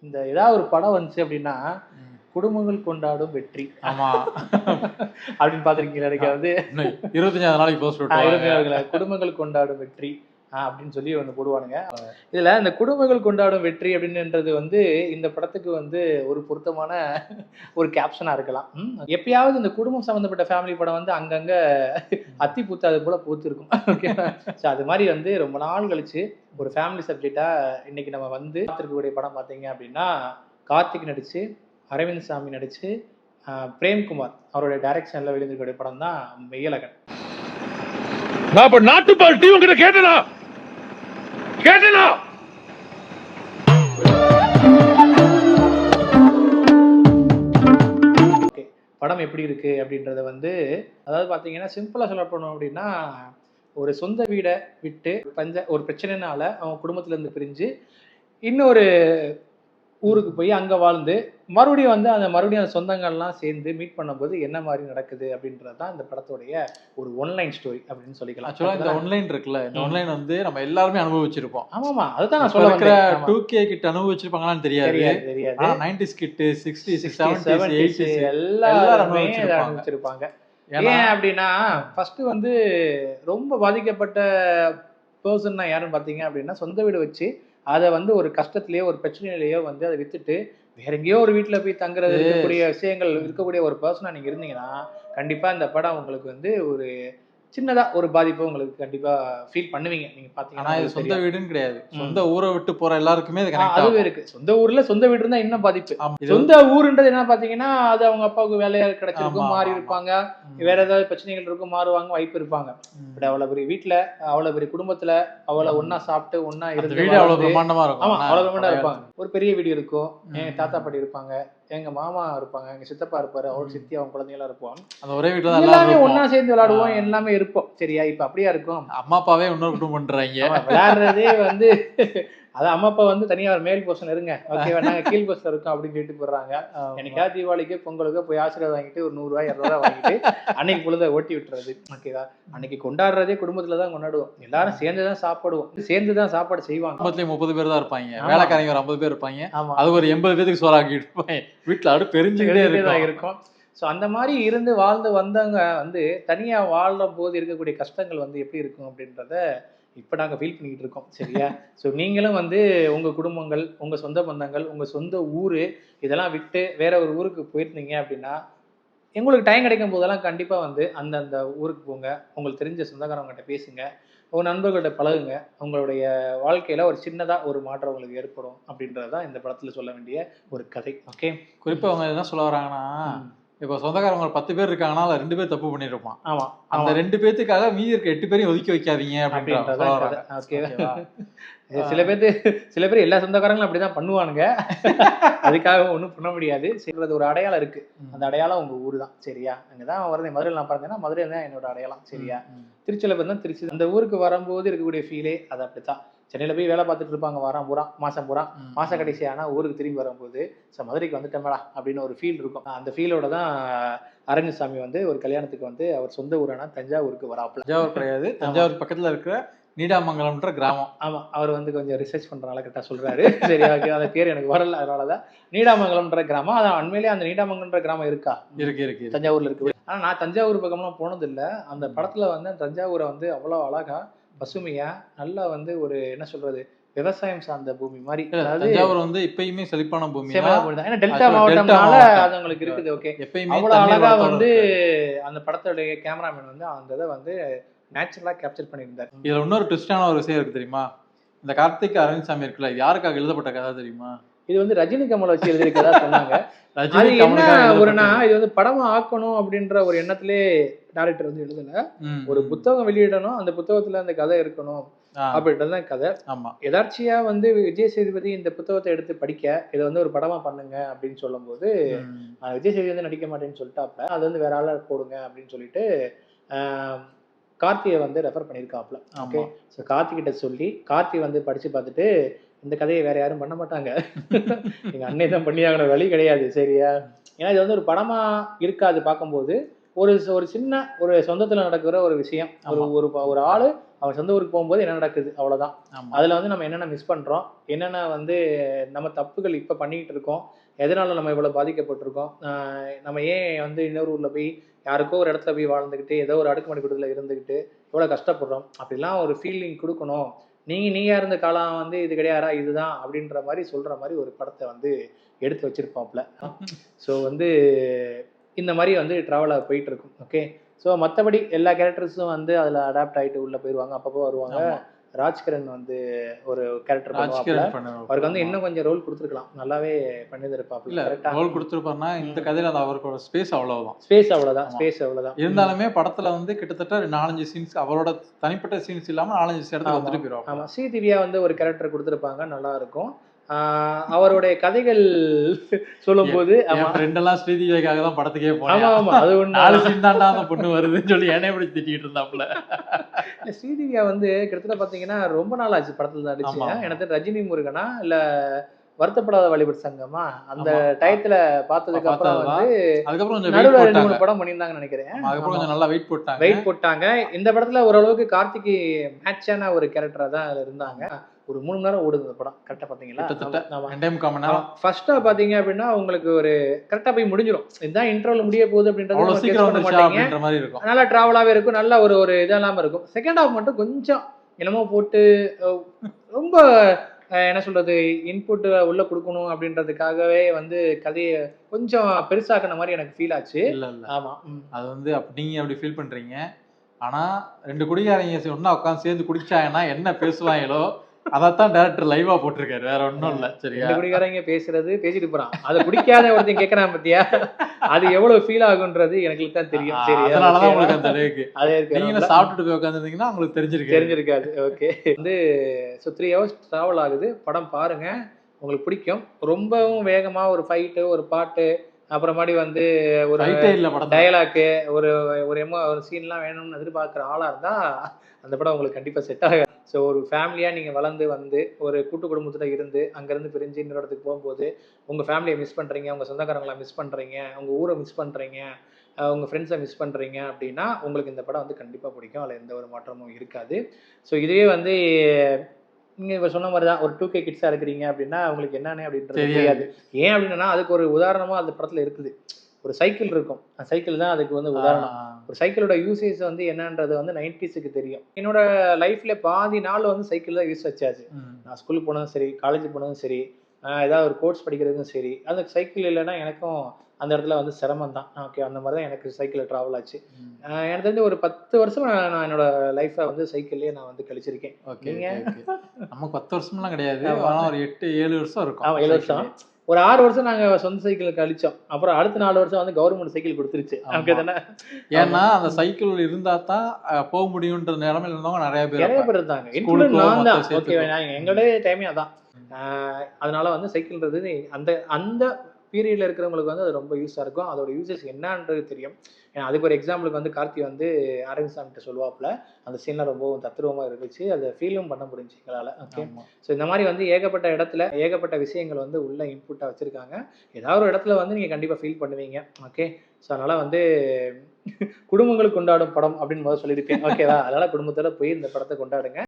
இந்த ஏதாவது ஒரு படம் வந்துச்சு அப்படின்னா குடும்பங்கள் கொண்டாடும் வெற்றி. ஆமா. அப்படின்னு பாத்திருக்கீங்களா எனக்கு வந்து இருபத்தஞ்சாவது நாளைக்கு போஸ்ட் குடும்பங்கள் கொண்டாடும் வெற்றி. அப்படின்னு சொல்லி ஒன்று போடுவானுங்க. இதில் இந்த குடும்பங்கள் கொண்டாடும் வெற்றி அப்படின்றது வந்து இந்த படத்துக்கு வந்து ஒரு பொருத்தமான ஒரு கேப்ஷனாக இருக்கலாம். எப்பயாவது இந்த குடும்பம் சம்மந்தப்பட்ட ஃபேமிலி படம் வந்து அங்கங்கே அத்தி பூத்தாது போல பூத்திருக்கும். ஓகேவா ஸோ அது மாதிரி வந்து ரொம்ப நாள் கழிச்சு ஒரு ஃபேமிலி சப்ஜெக்டாக இன்னைக்கு நம்ம வந்து பார்த்துருக்கக்கூடிய படம் பார்த்தீங்க அப்படின்னா கார்த்திக் நடித்து அரவிந்த் சாமி நடித்து பிரேம்குமார் அவருடைய டைரக்ஷனில் வெளியிருந்திருக்கக்கூடிய படம் தான் மெய்யலகன் நான் இப்ப நாட்டுப்பால் டீ உங்ககிட்ட கேட்டனா? கேட்டனா. படம் எப்படி இருக்கு அப்படின்றத வந்து அதாவது பார்த்தீங்கன்னா சிம்பிளாக சொல்ல போனோம் அப்படின்னா ஒரு சொந்த வீடை விட்டு பஞ்ச ஒரு பிரச்சனைனால அவன் குடும்பத்துல இருந்து பிரிஞ்சு இன்னொரு ஊருக்கு போய் அங்கே வாழ்ந்து மறுபடியும் வந்து அந்த மறுபடியும் அந்த சொந்தங்கள்லாம் சேர்ந்து மீட் பண்ணும்போது என்ன மாதிரி நடக்குது அப்படின்றது தான் இந்த படத்துடைய ஒரு ஒன்லைன் ஸ்டோரி அப்படின்னு சொல்லிக்கலாம். ஆக்சுவலா இந்த ஒன்லைன் இருக்குல்ல இந்த. ஒன்லைன் வந்து நம்ம எல்லாருமே அனுபவிச்சிருப்போம். ஆமாமா அதுதான் நான் சொல்ல இருக்கிற. டூ கே கிட்ட அனுபவிச்சிருப்பாங்களான்னு தெரியாது. தெரியாது நைன்டிஸ் கிட்டு sixties 60s, seventies 70s eighties எல்லாருமே அனுபவிச்சிருப்பாங்க. ஏன் அப்படின்னா ஃபர்ஸ்ட் வந்து ரொம்ப பாதிக்கப்பட்ட பர்சன்னா யாருன்னு பார்த்தீங்க அப்படின்னா சொந்த வீடு வச்சு அதை வந்து ஒரு கஷ்டத்திலேயோ ஒரு பிரச்சனையிலேயோ வந்து அதை வித்துட்டு வேற எங்கேயோ ஒரு வீட்டுல போய் தங்குறது. இருக்கக்கூடிய விஷயங்கள் இருக்கக்கூடிய ஒரு பர்சனா நீங்க இருந்தீங்கன்னா கண்டிப்பா இந்த படம் உங்களுக்கு வந்து ஒரு சின்னதா ஒரு பாதிப்பை உங்களுக்கு கண்டிப்பா ஃபீல் பண்ணுவீங்க நீங்க ஆனா பாத்தீங்கன்னா இது உங்களுக்கு சொந்த. வீடுன்னு கிடையாது. சொந்த ஊரை விட்டு போற எல்லாருக்குமே இது அதுவே ஆகும் இருக்கு சொந்த ஊர்ல சொந்த வீடு இருந்தா இன்னும் பாதிப்பு சொந்த ஊருன்றது என்ன பாத்தீங்கன்னா அது அவங்க அப்பாவுக்கு வேலையா கிடைச்சிருக்கும் மாறி. இருப்பாங்க. வேற ஏதாவது பிரச்சனைகள் இருக்கும் மாறுவாங்க வாய்ப்பு இருப்பாங்க. பட் அவ்வளவு பெரிய வீட்டுல அவ்வளவு பெரிய குடும்பத்துல அவளை ஒண்ணா சாப்பிட்டு அந்த இருந்து வீடு அவ்வளவு வாழ்ந்து- பிரம்மாண்டமா இருக்கும் ஆமா ஆனா, அவ்வளவு பிரம்மாண்டமா பழைய இருப்பாங்க ஒரு பெரிய வீடு இருக்கும் ம். எங்க தாத்தா பாட்டி இருப்பாங்க எங்க மாமா இருப்பாங்க எங்க சித்தப்பா இருப்பாரு அவர் ம். சித்தி அவங்க குழந்தைங்க எல்லாம் இருப்பாங்க அந்த ஒரே வீட்டுல தான் எல்லாமே இருப்போம். சேர்ந்து விளையாடுவோம் ஆ. எல்லாமே இருப்போம் சரியா இப்ப அப்படியா இருக்கும் அம்மா அப்பாவே இன்னொரு குடும்பம் பண்றாங்க ஆமா, விளையாடுறதே வந்து அது அம்மா அப்பா வந்து தனியா ஒரு மேல் போர்ஷன் இருங்க. ஓகேவா நாங்க கீழ் போர்ஷன் இருக்கோம் அப்படின்னு சொல்லிட்டு போடுறாங்க. என்னைக்காவது தீபாவளிக்கு பொங்கலுக்கு போய் ஆசீர்வாதம் வாங்கிட்டு ஒரு நூறு ரூபாய் இரநூறுவா வாங்கிட்டு அன்னைக்கு பொழுத ஓட்டி விட்டுறது. ஓகேவா அன்னைக்கு கொண்டாடுறதே குடும்பத்துல தான் கொண்டாடுவோம். எல்லாரும் சேர்ந்து தான் சாப்பிடுவோம். சேர்ந்து தான் சாப்பாடு செய்வாங்க. குடும்பத்திலேயே முப்பது பேர் தான் இருப்பாங்க. வேலைக்காரங்க ஒரு ஐம்பது பேர் இருப்பாங்க. அது ஒரு எண்பது பேருக்கு சோறாக்கிட்டு இருப்பாங்க வீட்டுல அடுப்பு எரிஞ்சுக்கிட்டே இருக்கும். ஸோ அந்த மாதிரி இருந்து வாழ்ந்து வந்தவங்க வந்து தனியா வாழும் போது இருக்கக்கூடிய கஷ்டங்கள் வந்து எப்படி இருக்கும் அப்படின்றத இப்போ நாங்கள் ஃபீல் பண்ணிக்கிட்டு இருக்கோம் சரியா? ஸோ நீங்களும் வந்து உங்க குடும்பங்கள் உங்க சொந்த பந்தங்கள் உங்க சொந்த ஊர் இதெல்லாம் விட்டு வேற ஒரு ஊருக்கு போயிருந்தீங்க அப்படின்னா உங்களுக்கு டைம் கிடைக்கும் போதெல்லாம் கண்டிப்பா வந்து அந்தந்த ஊருக்கு போங்க. உங்களுக்கு தெரிஞ்ச சொந்தக்காரவங்ககிட்ட பேசுங்க. உங்க நண்பர்கள்ட்ட பழகுங்க. உங்களுடைய வாழ்க்கையில ஒரு சின்னதா ஒரு மாற்றம் உங்களுக்கு ஏற்படும் அப்படின்றது தான் இந்த படத்துல சொல்ல வேண்டிய ஒரு கதை. ஓகே குறிப்பா அவங்க என்ன சொல்ல வராங்கன்னா இப்ப சொந்தக்காரங்க ஒரு பத்து பேர் இருக்காங்கன்னா அதுல ரெண்டு பேர் தப்பு பண்ணிருப்பான். ஆமா அந்த ரெண்டு பேத்துக்காக மீதி இருக்க எட்டு பேரையும் ஒதுக்கி வைக்காதீங்க அப்படின்ற அப்படின்றத? சில பேர் சில பேர் எல்லா சொந்தக்காரங்களும் அப்படிதான் பண்ணுவானுங்க. அதுக்காக ஒண்ணும் பண்ண முடியாது. சொல்றது ஒரு அடையாளம் இருக்கு. அந்த அடையாளம் உங்க ஊர் தான். சரியா? அங்கதான் வரது மதுரையில் நான் பிறந்தேன்னா மதுரை தான் என்னோட அடையாளம். சரியா. திருச்சியில பிறந்தா திருச்சி அந்த ஊருக்கு வரும்போது இருக்கக்கூடிய ஃபீலே அது அப்படித்தான். சென்னையில போய் வேலை பார்த்துட்டு இருப்பாங்க வாரம் பூரா மாசம் பூரா. ம். மாச கடைசி ஆனா ஊருக்கு திரும்பி வரும்போது ஸோ மதுரைக்கு வந்துட்டோம்டா அப்படின்னு ஒரு ஃபீல் இருக்கும். அந்த ஃபீலோட தான் அரங்கசாமி வந்து ஒரு கல்யாணத்துக்கு வந்து அவர் சொந்த ஊரான தஞ்சாவூருக்கு வராப்புல. தஞ்சாவூர் கிடையாது. தஞ்சாவூர் பக்கத்துல இருக்கிற நீடாமங்கலம்ன்ற கிராமம். ஆமா. அவர் வந்து கொஞ்சம் ரிசர்ச் பண்றனால கரெக்டா சொல்றாரு. சரி ஓகே அந்த பேர் எனக்கு வரல. அதனாலதான் நீடாமங்கலம்ன்ற கிராமம். அதான் உண்மையிலேயே அந்த நீடாமங்கலம்ன்ற கிராமம் இருக்கா? இருக்கு இருக்கு. தஞ்சாவூர்ல இருக்கு. ஆனா நான் தஞ்சாவூர் பக்கம்லாம் போனது இல்ல அந்த படத்துல வந்து தஞ்சாவூரை வந்து அவ்வளவு அழகா பசுமையா நல்லா வந்து ஒரு என்ன சொல்றது விவசாயம் சார்ந்த பூமி மாதிரி தஞ்சாவூர் வந்து இப்பயுமே செழிப்பான பூமி. ஏன்னா டெல்டா மாவட்டம்னால. அது உங்களுக்கு இருக்குது ஓகே எப்பயுமே தண்ணீர் அழகா வந்து. அந்த படத்துடைய கேமராமேன் வந்து அந்த இதை வந்து நேச்சுரலா கேப்சர் பண்ணியிருந்தார் இதுல இன்னொரு ட்விஸ்டான ஒரு விஷயம் இருக்கு தெரியுமா இந்த கார்த்திக் அரவிந்த் சாமி இருக்குல்ல யாருக்காக எழுதப்பட்ட கதை தெரியுமா இது வந்து ரஜினி கமல் வச்சு எழுதியிருக்கதா சொன்னாங்க. அது என்ன ஒருனா. இது வந்து படமா ஆக்கணும் அப்படின்ற ஒரு எண்ணத்திலே டைரக்டர் வந்து எழுதல. ஒரு. புத்தகம் வெளியிடணும் அந்த புத்தகத்துல அந்த கதை இருக்கணும் ஆ, அப்படின்றது தான் கதை. ஆமா. எதார்ச்சியா வந்து விஜய் சேதுபதி இந்த புத்தகத்தை எடுத்து படிக்க இதை வந்து ஒரு படமா பண்ணுங்க அப்படின்னு சொல்லும்போது ம். ஆஹ் விஜய் சேதுபதி வந்து நடிக்க மாட்டேன்னு சொல்லிட்டாப்ல. அது வந்து வேற ஆளா போடுங்க அப்படின்னு சொல்லிட்டு ஆஹ் கார்த்தியை வந்து ரெஃபர் பண்ணியிருக்காப்ல. ஓகே ஸோ கார்த்தி கிட்ட சொல்லி கார்த்தி வந்து படிச்சு பார்த்துட்டு இந்த கதையை வேற யாரும் பண்ண மாட்டாங்க. எங்க அண்ணே தான் பண்ணி ஆகணும் வழி கிடையாது சரியா? ஏன்னா இது வந்து ஒரு படமா இருக்காது பார்க்கும்போது. ஒரு ஒரு சின்ன ஒரு சொந்தத்துல நடக்கிற ஒரு விஷயம். ஒரு. ஒரு ஒரு ஆளு அவன் சொந்த ஊருக்கு போகும்போது என்ன நடக்குது? அவ்வளவுதான். ஆமா. அதுல வந்து நம்ம என்னென்ன மிஸ் பண்றோம்? என்னென்ன வந்து நம்ம தப்புகள் இப்ப பண்ணிட்டு இருக்கோம்? எதனால நம்ம இவ்வளவு பாதிக்கப்பட்டிருக்கோம்? நம்ம ஏன் வந்து இன்னொரு ஊர்ல போய் யாருக்கோ ஒரு இடத்துல போய் வாழ்ந்துக்கிட்டு ஏதோ ஒரு அடுக்குமாடி குடும்பத்தில் இருந்துக்கிட்டு இவ்வளவு கஷ்டப்படுறோம்? அப்படிலாம் ஒரு ஃபீலிங் கொடுக்கணும். நீங்க நீயா இருந்த காலம் வந்து இது கிடையாதா? இதுதான் அப்படின்ற மாதிரி சொல்ற மாதிரி ஒரு படத்தை வந்து எடுத்து வச்சிருப்பாப்ல ஸோ வந்து இந்த மாதிரி வந்து ட்ராவலாக போயிட்டு இருக்கும். ஓகே ஸோ மற்றபடி எல்லா கேரக்டர்ஸும் வந்து அதில் அடாப்ட் ஆகிட்டு உள்ளே போயிடுவாங்க அப்பப்போ வருவாங்க. ராஜ்கிரண் வந்து ஒரு கேரக்டர் பண்ணுவாரு. அவருக்கு வந்து இன்னும் கொஞ்சம் ரோல் கொடுத்துருக்கலாம். நல்லாவே பண்ணியிருப்பாப்ல இல்ல ரோல் கொடுத்துருப்பாருன்னா இந்த கதையில அந்த அவருக்கோட ஸ்பேஸ் அவ்வளவுதான். ஸ்பேஸ் அவ்வளோதான் ஆமா. ஸ்பேஸ் அவ்வளோதான் இருந்தாலுமே படத்துல வந்து கிட்டத்தட்ட நாலஞ்சு சீன்ஸ் அவரோட தனிப்பட்ட சீன்ஸ் இல்லாம நாலஞ்சு இடத்துல ஆமா. வந்துட்டு போயிடுவாங்க ஆமாம் ஸ்ரீதிவ்யா வந்து ஒரு கேரக்டர் கொடுத்துருப்பாங்க நல்லா இருக்கும். அவருடைய கதைகள் சொல்லும்போது ஆமா என் ஃப்ரெண்ட் எல்லாம் ஸ்ரீதிவிக்காக தான் படத்துக்கே ஆமா போனேன். ஆமா அது ஒன்று நாலு சீன் அந்த பொண்ணு வருதுன்னு சொல்லி என்னை எப்படி திட்டிட்டு இருந்தாப்புல. ஸ்ரீதிவ்யா வந்து கிட்டத்தட்ட பாத்தீங்கன்னா ரொம்ப நாள் ஆச்சு படத்துல நடிச்சு. ஆமா. எனக்கு ரஜினி முருகனா இல்ல வருத்தப்படாத வழிபட் சங்கமா? அந்த. டயத்துல பார்த்ததுக்கு அப்புறம். வந்து அதுக்கப்புறம் நடுவுல ரெண்டு மூணு படம் பண்ணியிருந்தாங்கன்னு நினைக்கிறேன். அதுக்கப்புறம் கொஞ்சம் நல்லா வெயிட் போட்டாங்க. வெயிட் போட்டாங்க. இந்த படத்துல ஓரளவுக்கு கார்த்திக்கு மேட்சான ஒரு கேரக்டரா தான் இருந்தாங்க. ஒரு மூணு மணி நேரம் ஓடுது இந்த படம். கரெக்டா பாத்தீங்களா? கிட்டத்தட்ட. ஆமா. ரெண்டே முக்கால் மணி நேரம். ஃபர்ஸ்டா பாத்தீங்க அப்படின்னா உங்களுக்கு ஒரு கரெக்டா போய் முடிஞ்சிடும் இதுதான் இன்டர்வல் முடிய போகுது அப்படின்றது நல்லா டிராவலாகவே இருக்கும். நல்ல ஒரு ஒரு இதெல்லாம இருக்கும். செகண்ட் ஹாஃப் மட்டும் கொஞ்சம் என்னமோ போட்டு ரொம்ப என்ன சொல்றது இன்புட் உள்ள கொடுக்கணும் அப்படின்றதுக்காகவே வந்து கதையை கொஞ்சம் பெருசாக்குன மாதிரி எனக்கு ஃபீல் ஆச்சு. ஆமா. அது வந்து அப்ப நீங்க அப்படி ஃபீல் பண்றீங்க. ஆனா ரெண்டு குடிகாரங்க ஒண்ணா உட்காந்து சேர்ந்து குடிச்சாங்கன்னா என்ன பேசுவாங்களோ அதைத்தான் டேரக்டர் லைவா போட்டிருக்காரு. வேற ஒண்ணும் இல்ல. சரியா? குடிக்காரங்க பேசுறது பேசிட்டு போறான். அதை குடிக்காத ஒருத்தன் கேட்கறான் பத்தியா? அது எவ்வளவு ஃபீல் ஆகுன்றது எனக்கு தான் தெரியும். சரி அதனாலதான் உங்களுக்கு அந்த ரேக்கு அதே நீங்க இருக்கு சாப்பிட்டுட்டு போய் உட்காந்துருந்தீங்கன்னா உங்களுக்கு தெரிஞ்சிருக்கு தெரிஞ்சிருக்காது. ஓகே. வந்து ஸோ த்ரீ ஹவர்ஸ் ட்ராவல் ஆகுது. படம் பாருங்க. உங்களுக்கு பிடிக்கும். ரொம்பவும் வேகமா ஒரு ஃபைட்டு ஒரு பாட்டு அப்புறமாடி வந்து ஒரு டயலாக்கு ஒரு ஒரு எமோ ஒரு சீன்லாம் வேணும்னு எதிர்பார்க்குற ஆளாக இருந்தால் அந்த படம் உங்களுக்கு கண்டிப்பாக செட் ஆகாது. ஸோ ஒரு ஃபேமிலியாக நீங்கள் வளர்ந்து வந்து ஒரு கூட்டு குடும்பத்தில் இருந்து அங்கேருந்து பிரிஞ்சு இன்னொரு இடத்துக்கு போகும்போது உங்கள் ஃபேமிலியை மிஸ் பண்ணுறீங்க உங்கள் சொந்தக்காரங்களை மிஸ் பண்ணுறீங்க உங்கள் ஊரை மிஸ் பண்ணுறீங்க உங்கள் ஃப்ரெண்ட்ஸை மிஸ் பண்ணுறீங்க அப்படின்னா உங்களுக்கு இந்த படம் வந்து கண்டிப்பாக பிடிக்கும். அதில் எந்த ஒரு மாற்றமும் இருக்காது. ஸோ இதுவே வந்து நீங்கள் இப்போ சொன்ன மாதிரி தான் ஒரு டூ கே கிட்ஸாக இருக்கிறீங்க அப்படின்னா உங்களுக்கு என்னென்ன அப்படின்றது தெரியாது. ஏன் அப்படின்னா அதுக்கு ஒரு உதாரணமாக அந்த படத்தில் இருக்குது. ஒரு சைக்கிள் இருக்கும். அந்த சைக்கிள் தான் அதுக்கு வந்து உதாரணம். ஒரு சைக்கிளோட யூசேஜ் வந்து என்னன்றது வந்து நைன்டிஸுக்கு தெரியும். என்னோட லைஃப்ல பாதி நாள் வந்து சைக்கிள் தான் யூஸ் வச்சாச்சு நான் ஸ்கூலுக்கு போனதும் சரி காலேஜ் போனதும் சரி ஏதாவது ஒரு கோர்ஸ் படிக்கிறதும் சரி அந்த சைக்கிள் இல்லைன்னா எனக்கும் அந்த இடத்துல வந்து சிரமம் தான் ஓகே அந்த மாதிரி தான் எனக்கு சைக்கிளில் ட்ராவல் ஆச்சு. எனக்கு தெரிஞ்சு ஒரு பத்து வருஷம் நான் என்னோட லைஃப்பை வந்து சைக்கிள்லேயே நான் வந்து கழிச்சிருக்கேன். ஓகே? நமக்கு பத்து வருஷம்லாம் கிடையாது. ஒரு எட்டு ஏழு வருஷம் இருக்கும். ஏழு வருஷம். ஒரு ஆறு வருஷம் நாங்க சொந்த சைக்கிள் கழிச்சோம். அப்புறம் அடுத்த நாலு வருஷம் வந்து கவர்மெண்ட் சைக்கிள் கொடுத்துருச்சு. ஆமா. ஓகே தானே? ஏன்னா அந்த சைக்கிள் இருந்தா தான் போக முடியும்ன்ற நிலைமையில இருந்தவங்க நிறைய பேர் நிறைய. பேர் இருந்தாங்க. நான் தான். ஓகே. எங்களுடைய டைமே அதான். அதனால வந்து சைக்கிள்ன்றது அந்த அந்த பீரியட்ல இருக்கிறவங்களுக்கு வந்து அது ரொம்ப யூஸாக இருக்கும். அதோட யூசஸ் என்னன்றது தெரியும். ஏன்னா அதுக்கு ஒரு எக்ஸாம்பிளுக்கு வந்து கார்த்தி வந்து அரவிந்த் சாமிட்ட சொல்லுவாப்புல அந்த சீன்லாம் ரொம்பவும் தத்ரூபமாக இருந்துச்சு. அதை ஃபீலும் பண்ண முடிஞ்சு எங்களால். ஓகே. ஸோ இந்த மாதிரி வந்து ஏகப்பட்ட இடத்துல ஏகப்பட்ட விஷயங்கள் வந்து உள்ள இன்புட்டாக வச்சுருக்காங்க. ஏதாவது ஒரு இடத்துல வந்து நீங்கள் கண்டிப்பாக ஃபீல் பண்ணுவீங்க. ஓகே ஸோ அதனால் வந்து குடும்பங்கள் கொண்டாடும் படம் அப்படின்னு முதல்ல சொல்லியிருப்பேன் ஓகேவா அதனால் குடும்பத்தோட போய் இந்த படத்தை கொண்டாடுங்க.